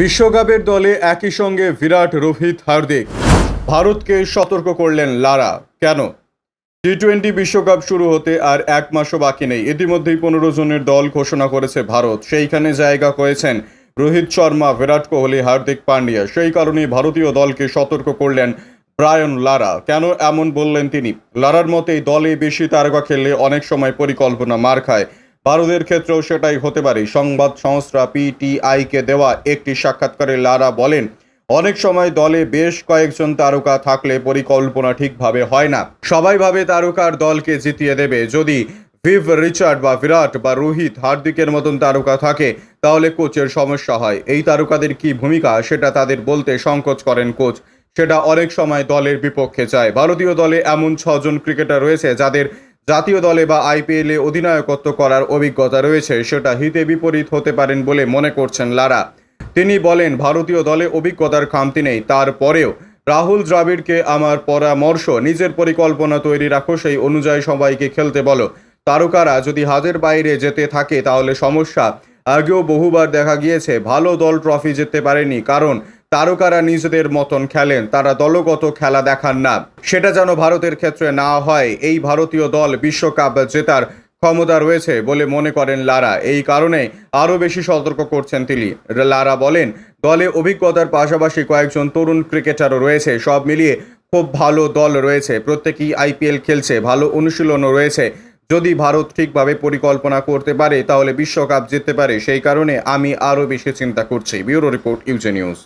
বিশ্বকাপের দলে একই সঙ্গে বিরাট রোহিত হার্দিক। ভারতকে সতর্ক করলেন লারা। কেন? টি টোয়েন্টি বিশ্বকাপ শুরু হতে আর এক মাসও বাকি নেই। ইতিমধ্যেই পনেরো জনের দল ঘোষণা করেছে ভারত। সেইখানে জায়গা করেছেন রোহিত শর্মা, বিরাট কোহলি, হার্দিক পান্ডিয়া। সেই কারণেই ভারতীয় দলকে সতর্ক করলেন ব্রায়ন লারা। কেন এমন বললেন তিনি? লারার মতেই দলে বেশি তারকা খেললে অনেক সময় পরিকল্পনা মার খায়। ভারতের ক্ষেত্রেও সেটাই হতে পারে। সংবাদ সংস্থা পিটিআইকে দেওয়া একটি সাক্ষাৎকারে লারা বলেন, অনেক সময় দলে বেশ কয়েকজন তারকা থাকলে পরিকল্পনা ঠিকভাবে হয় না। সবাই ভাবে তারকার দলকে জিতিয়ে দেবে। যদি ভিভ রিচার্ড বা বিরাট বা রোহিত হার্দিকের মতন তারকা থাকে, তাহলে কোচের সমস্যা হয়। এই তারকাদের কি ভূমিকা, সেটা তাদের বলতে সংকোচ করেন কোচ। সেটা অনেক সময় দলের বিপক্ষে যায়। ভারতীয় দলে এমন ছজন ক্রিকেটার রয়েছে যাদের জাতীয় দলে বা আইপিএলে অধিনায়কত্ব করার অভিজ্ঞতা রয়েছে, সেটা হিতে বিপরীত হতে পারেন বলে মনে করছেন লারা। তিনি বলেন, ভারতীয় দলে অভিজ্ঞতার খামতি নেই। তারপরেও রাহুল দ্রাবিড়কে আমার পরামর্শ, নিজের পরিকল্পনা তৈরি রাখো, সেই অনুযায়ী সবাইকে খেলতে বলো। তারকারা যদি হাতের বাইরে যেতে থাকে, তাহলে সমস্যা। আগেও বহুবার দেখা গিয়েছে, ভালো দল ট্রফি জিততে পারেনি, কারণ তারকারা নিজেদের মতন খেলেন, তারা দলগত খেলা দেখান না। সেটা যেন ভারতের ক্ষেত্রে না হয়, এই ভারতীয় দল বিশ্বকাপ জেতার ক্ষমতা রয়েছে বলে মনে করেন লারা। এই কারণে আরও বেশি সতর্ক করছেন তিনি। লারা বলেন, দলে অভিজ্ঞতার পাশাপাশি কয়েকজন তরুণ ক্রিকেটারও রয়েছে। সব মিলিয়ে খুব ভালো দল রয়েছে। প্রত্যেকেই আইপিএল খেলছে, ভালো অনুশীলনও রয়েছে। যদি ভারত ঠিকভাবে পরিকল্পনা করতে পারে, তাহলে বিশ্বকাপ জিততে পারে। সেই কারণে আমি আরও বেশি চিন্তা করছি। ব্যুরো রিপোর্ট, ইউজে নিউজ।